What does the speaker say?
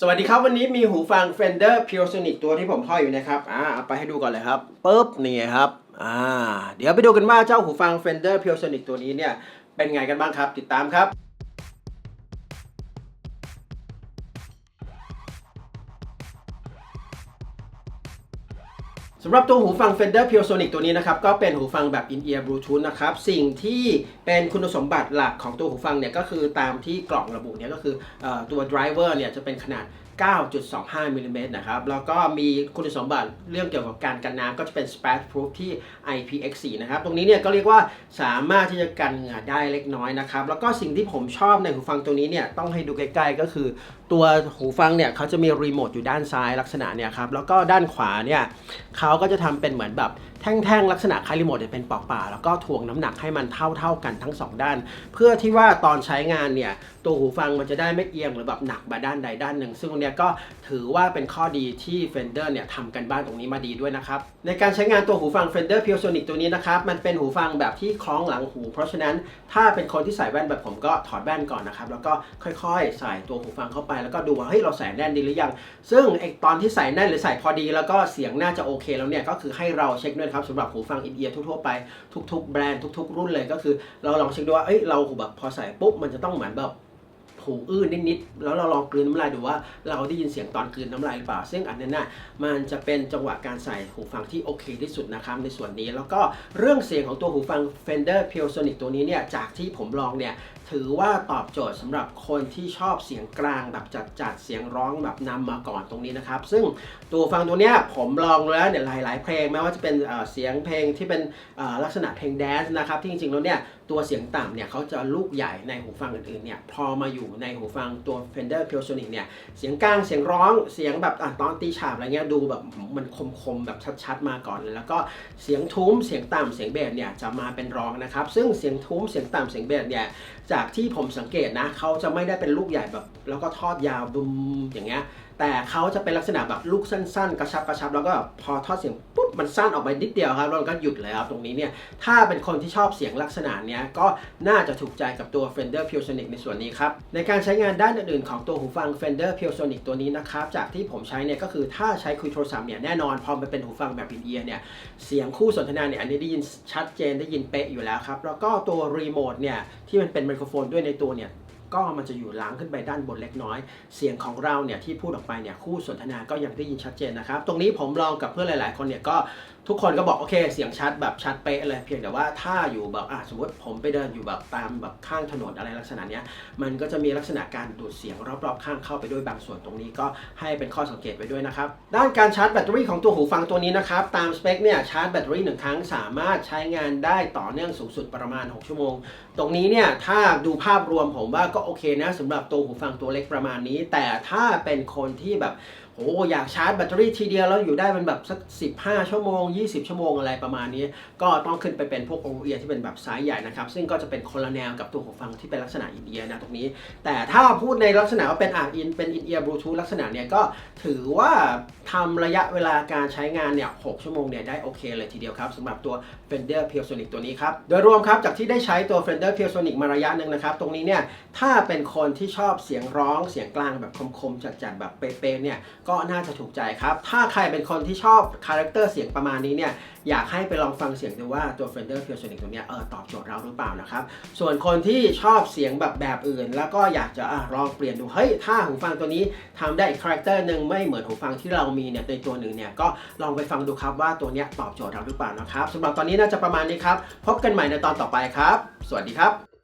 สวัสดีครับ วันนี้มีหูฟัง Fender Puresonic ตัวที่ผมห้อยอยู่นะครับอ่าเอาไปให้ดูก่อนเลยครับปุ๊บนี่ครับอ่าเดี๋ยวไปดูกันว่าเจ้าหูฟัง Fender Puresonic ตัวนี้เนี่ยเป็นไงกันบ้างครับ ติดตามครับ สำหรับตัวหูฟัง Fender Puresonic ตัวนี้นะครับ ก็เป็นหูฟังแบบ in-ear Bluetooth นะครับ สิ่งที่เป็นคุณสมบัติหลักของตัวหูฟังเนี่ย ก็คือตามที่กล่องระบุเนี่ย ก็คือออตัว driver เนี่ย จะเป็นขนาด 9.25มิลลิเมตรนะครับ แล้วก็มีคุณสมบัติเรื่องเกี่ยวกับการกันน้ำก็จะเป็น splash proof ที่ IPX4 นะครับ ตรงนี้เนี่ยก็เรียกว่าสามารถที่จะกันเหงื่อได้เล็กน้อยนะครับ แล้วก็สิ่งที่ผมชอบในหูฟังตัวนี้เนี่ยต้องให้ดูใกล้ๆก็คือ ตัวหูฟังเนี่ยเขาจะมีรีโมทอยู่ด้านซ้ายลักษณะเนี่ยครับ แล้วก็ด้านขวาเนี่ยเขาก็จะทำเป็นเหมือนแบบแท่งๆลักษณะคล้ายรีโมทเนี่ยเป็นปอกป่าแล้วก็ถ่วงน้ำหนักให้มันเท่าๆกันทั้งสองด้าน เพื่อที่ว่าตอนใช้งานเนี่ยตัวหูฟังมันจะได้ไม่เอียงหรือแบบหนักมาด้านใดด้านหนึ่ง ซึ่งตรงเนี้ยก็ถือว่าเป็นข้อดีที่ Fender เนี่ยทำกันบ้านตรงนี้มาดีด้วยนะครับในการใช้งานตัวหูฟัง Fender Puresonic ตัวนี้นะครับมันเป็นหูฟังแบบที่คล้องหลังหู เพราะฉะนั้นถ้าเป็นคนที่ใส่แว่นแบบผมก็ถอดแว่นก่อนนะครับแล้วก็ค่อยๆ ใส่ตัวหูฟังเข้าไป แล้วก็ดูว่าเฮ้ยเราใส่แน่นดีหรือยัง ซึ่งไอตอนที่ใส่แน่นหรือใส่พอดี แล้วก็เสียงน่าจะโอเคแล้วเนี่ยก็คือให้เราเช็คด้วยนะครับสำหรับหูฟังอินเอียร์ทั่วๆไปทุก ๆ แบรนด์ทุก ๆ รุ่นเลยก็คือ เราลองเช็คดูว่าเอ้ยเราแบบพอใส่ปุ๊บมันจะต้องเหมือนแบบ หูอื้อนิดๆแล้วเราลองกลืนน้ำลายดูว่าเราได้ยินเสียงตอนกลืนน้ำลายหรือเปล่า ซึ่งอันนั้นน่ะมันจะเป็นจังหวะการใส่หูฟังที่โอเคที่สุดนะครับในส่วนนี้ แล้วก็เรื่องเสียงของตัวหูฟัง Fender Puresonic ตัวนี้เนี่ยจากที่ผมลองเนี่ยถือว่าตอบโจทย์สำหรับคนที่ชอบเสียงกลางแบบจัดๆเสียงร้องแบบนำมาก่อนตรงนี้นะครับ ซึ่งตัวฟังตัวเนี้ยผมลองแล้วเนี่ยหลายๆ เพลงแม้ว่าจะเป็นเอ่อเสียงเพลงที่เป็นเอ่อลักษณะเพลงแดนซ์นะครับที่จริงๆแล้วเนี่ยตัวเสียงต่ำเนี่ยเขาจะลูกใหญ่ในหูฟังอื่นๆเนี่ยพอมาอยู่ในหูฟังตัว Fender Puresonic เนี่ย เสียงกลางเสียงร้องเสียงแบบอตอนตีฉาบอะไรเงี้ยดูแบบมันคมๆแบบชัดๆมาก่อนเลยแล้วก็เสียงทุ้มเสียงต่ำเสียงเบสเนี่ยจะมาเป็นรองนะครับ ซึ่งเสียงทุ้มเสียงต่ำเสียงเบสเนี่ยจากที่ผมสังเกตนะเขาจะไม่ได้เป็นลูกใหญ่แบบ แล้วก็ทอดยาวบุมอย่างเงี้ยแต่เขาจะเป็นลักษณะแบบลูกสั้นๆ กระชับกระชับแล้วก็พอทอดเสียง มันสั้นออกไปนิดเดียวครับแล้วก็หยุดเลยครับตรงนี้เนี่ยถ้าเป็นคนที่ชอบเสียงลักษณะเนี้ยก็น่าจะถูกใจกับตัว Fender Puresonic ในส่วนนี้ครับในการใช้งานด้านอื่นๆของตัวหูฟัง Fender Puresonic ตัวนี้นะครับจากที่ผมใช้เนี่ยก็คือถ้าใช้คุยโทรศัพท์เนี่ยแน่นอนพอมันเป็นหูฟังแบบอินเอียร์เนี่ยเสียงคู่สนทนาเนี่ยอันนี้ได้ยินชัดเจนได้ยินเป๊ะอยู่แล้วครับแล้วก็ตัวรีโมทเนี่ยที่มันเป็นไมโครโฟนด้วยในตัวเนี่ย ก็มันจะอยู่ล้างขึ้นไปด้านบนเล็กน้อย เสียงของเราเนี่ยที่พูดออกไปเนี่ยคู่สนทนาก็ยังได้ยินชัดเจนนะครับ ตรงนี้ผมลองกับเพื่อนหลาย ๆ คนเนี่ยก็ ทุกคนก็บอกโอเค เสียงชัดแบบชัดเป๊ะเลยเพียงแต่ว่าถ้าอยู่แบบอะสมมติผมไปเดินอยู่แบบตามแบบข้างถนนอะไรลักษณะเนี้ยมันก็จะมีลักษณะการดูดเสียงรอบๆข้างเข้าไปด้วยบางส่วนตรงนี้ก็ให้เป็นข้อสังเกตไว้ด้วยนะครับ ด้านการชาร์จแบตเตอรี่ของตัวหูฟังตัวนี้นะครับ ตามสเปคเนี่ยชาร์จแบตเตอรี่หนึ่งครั้งสามารถใช้งานได้ต่อเนื่องสูงสุดประมาณ 6 ชั่วโมง ตรงนี้เนี่ยถ้าดูภาพรวมผมว่าก็โอเคนะสำหรับตัวหูฟังตัวเล็กประมาณนี้ แต่ถ้าเป็นคนที่แบบ โอ้อยากชาร์จแบตเตอรี่ทีเดียวแล้วอยู่ได้เป็นแบบสัก 15 ชั่วโมง 20 ชั่วโมงอะไรประมาณนี้ ก็ต้องขึ้นไปเป็นพวกโอเอียที่เป็นแบบไซส์ใหญ่นะครับ ซึ่งก็จะเป็นคนละแนวกับตัวหูฟังที่เป็นลักษณะอินเอียนะตรงนี้ แต่ถ้าพูดในลักษณะว่าเป็นอ่านอินเป็นอินเอียร์บลูทูธลักษณะเนี่ยก็ถือว่าทำระยะเวลาการใช้งานเนี่ย6ชั่วโมงเนี่ยได้โอเคเลยทีเดียวครับสำหรับตัว Fender Puresonic ตัวนี้ครับ โดยรวมครับจากที่ได้ใช้ตัว Fender Puresonic มาระยะหนึ่งนะครับ ตรงนี้เนี่ยถ้าเป็นคนที่ชอบเสียงร้องเสียงกลางแบบคมๆจัดๆแบบเป๊ะๆเนี่ยก็น่าจะถูกใจครับ ถ้าใครเป็นคนที่ชอบคาแรคเตอร์เสียงประมาณนี้เนี่ยอยากให้ไปลองฟังเสียงดูว่าตัว Fender Puresonic ตัวนี้เออตอบโจทย์เราหรือเปล่านะครับ ส่วนคนที่ชอบเสียงแบบแบบอื่น แล้วก็อยากจะอลองเปลี่ยนดู เฮ้ย ถ้าหูฟังตัวนี้ทำได้อีกคาแรคเตอร์หนึ่งไม่เหมือนหูฟังที่เรามีเนี่ยในตัวหนึ่งเนี่ยก็ลองไปฟังดูครับว่าตัวนี้ตอบโจทย์เราหรือเปล่านะครับสำหรับตอนนี้น่าจะประมาณนี้ครับพบกันใหม่ในตอนต่อไปครับ สวัสดีครับ